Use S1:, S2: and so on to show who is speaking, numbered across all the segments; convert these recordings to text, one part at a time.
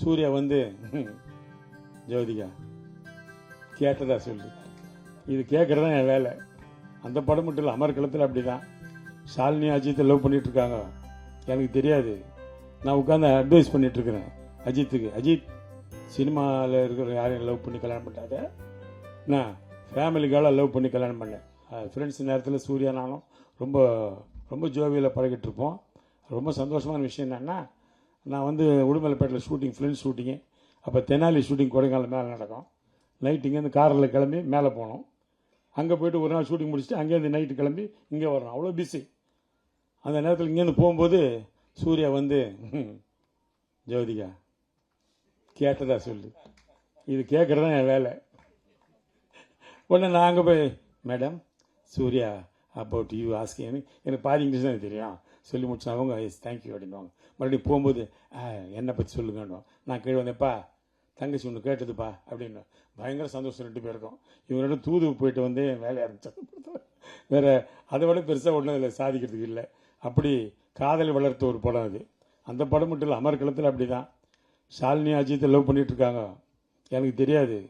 S1: சூர்யா வந்து ஜோதிகா கேட்டதா சொல்லு. இது கேட்கறதா என் வேலை. அந்த படம் மட்டும் இல்லை அமர்களத்தில் அப்படி தான் ஷாலினி அஜித்தை லவ் பண்ணிகிட்ருக்காங்க இருக்காங்க எனக்கு தெரியாது. நான் உட்காந்து அட்வைஸ் பண்ணிகிட்ருக்குறேன் அஜித்துக்கு. அஜித் சினிமாவில் இருக்கிற யாரையும் லவ் பண்ணி கல்யாணம் பண்ணாத நான் ஃபேமிலிக்காக லவ் பண்ணி கல்யாணம் பண்ணேன் ஃப்ரெண்ட்ஸ் நேரத்தில் சூர்யா நானும் ரொம்ப ரொம்ப ஜோவியில் பழகிட்டு இருப்போம். ரொம்ப சந்தோஷமான விஷயம் என்னென்னா நான் வந்து உடுமலைப்பேட்டில் ஷூட்டிங் ஃபிலிம் ஷூட்டிங்கு அப்போ தெனாலி ஷூட்டிங் கொடைக்கானல் மேலே நடக்கும். நைட்டு இங்கேருந்து காரில் கிளம்பி மேலே போனோம் அங்கே போயிட்டு ஒரு நாள் ஷூட்டிங் முடிச்சுட்டு அங்கேருந்து நைட்டு கிளம்பி இங்கே வரணும். அவ்வளோ பிஸி அந்த நேரத்தில் இங்கேருந்து போகும்போது சூர்யா வந்து ஜோதிகா கேட்டதா சொல்லு. இது கேட்குறதான் என் வேலை. உடனே நான் அங்கே போய் madam Surya about you asking எனக்கு பாதி இங்கிலீஷ் தான் எனக்கு தெரியும். சொல்லி முடிச்சு அவங்க எஸ் தேங்க்யூ அப்படின்வாங்க மறுபடியும் போகும்போது "ஆ, என்னை பற்றி சொல்லுங்கன்னு நான் கீழே வந்தேப்பா தங்கச்சி ஒன்று கேட்டதுப்பா அப்படின்னு. பயங்கர சந்தோஷம் ரெண்டு பேருக்கும். இவங்க ரெண்டும் தூது போயிட்டு வந்து என் வேலையை ஆரம்பிச்சாங்க. வேற அதை விட பெருசாக ஒன்றும் இல்லை சாதிக்கிறதுக்கு இல்லை. அப்படி காதலை வளர்த்த ஒரு படம் அது. அந்த படம் மட்டும் இல்லை அமர்க்களத்தில் அப்படி தான் ஷாலினி அஜித்தை லவ் பண்ணிகிட்ருக்காங்க எனக்கு தெரியாது.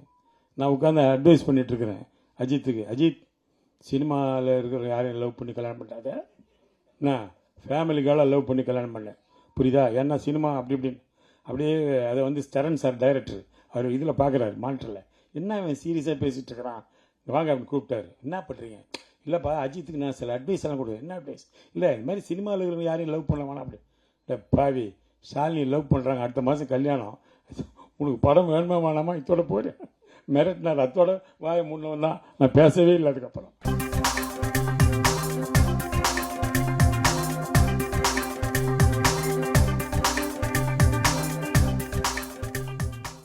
S1: நான் உட்காந்து அட்வைஸ் பண்ணிட்டு அஜித்துக்கு. அஜித் சினிமாவில் இருக்கிற யாரையும் லவ் பண்ணி கல்யாணம் பண்ணாத நான் ஃபேமிலிக்கால லவ் பண்ணி கல்யாணம் பண்ணேன். புரியுதா? ஏன்னா சினிமா அப்படி இப்படின்னு அப்படியே அதை வந்து ஸ்டரன் சார் டைரக்டர் அவர் இதில் பார்க்குறாரு மானிட்டரில் என்ன அவன் சீரியஸாக பேசிகிட்டு இருக்கிறான்? வாங்க அப்படின்னு கூப்பிட்டாரு. என்ன பண்ணுறீங்க இல்லைப்பா அஜித்துக்கு நான் சில அட்வைஸ் எல்லாம் கொடுவேன் என்ன அட்வைஸ் இல்லை இந்த மாதிரி சினிமாவில் இருக்கிறவங்க யாரையும் லவ் பண்ண வேணாம் அப்படி. இல்லை பாவி ஷாலினி லவ் பண்ணுறாங்க அடுத்த மாதம் கல்யாணம். உனக்கு படம் வேணுமா வேணாமா? இதோட போடு மிரட்டினார். அத்தோட வாய முன்னவன் தான். நான் பேசவே இல்லை அதுக்கப்புறம்.